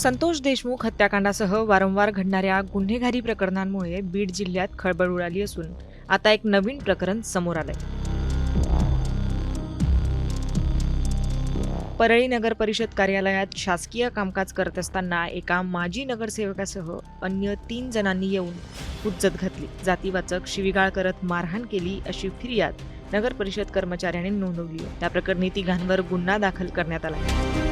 संतोष देशमुख हत्याकांडासह वारंवार घडणाऱ्या गुन्हेगारी प्रकरणांमुळे बीड जिल्ह्यात खळबळ उडाली असून आता एक नवीन प्रकरण समोर आलंय. परळी नगर परिषद कार्यालयात शासकीय कामकाज करत असताना एका माजी नगरसेवकासह अन्य तीन जणांनी येऊन हुज्जत घातली. जातीवाचक शिवीगाळ करत मारहाण केली अशी फिर्याद नगर परिषद कर्मचाऱ्याने नोंदवली. त्या प्रकरणी तिघांवर गुन्हा दाखल करण्यात आला.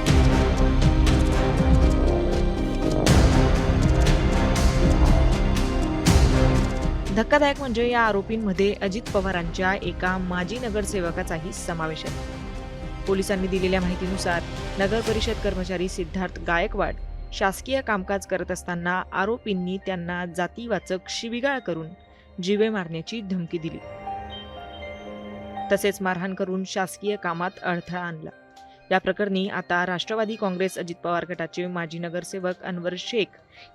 धक्कादायक म्हणजे या आरोपींमध्ये अजित पवारांच्या एका माजी नगरसेवकाचाही समावेश आहे. पोलिसांनी दिलेल्या माहितीनुसार नगर परिषद कर्मचारी सिद्धार्थ गायकवाड शासकीय कामकाज करत असताना आरोपींनी त्यांना जातीवाचक शिवीगाळ करून जीवे मारण्याची धमकी दिली. तसेच मारहाण करून शासकीय कामात अडथळा आणला. या प्रकरणी आता राष्ट्रवादी काँग्रेस अजित पवार गटाचे माजी नगरसेवक अनवर शेख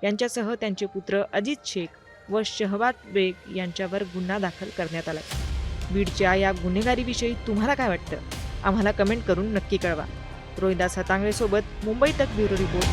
यांच्यासह त्यांचे पुत्र अजित शेख व शहबाद बेग यांच्यावर गुन्हा दाखल करण्यात आला बीडच्या या गुन्हेगारीविषयी तुम्हाला काय वाटतं? आम्हाला कमेंट करून नक्की कळवा. रोहिदास हतांगळेसोबत मुंबई तक ब्युरो रिपोर्ट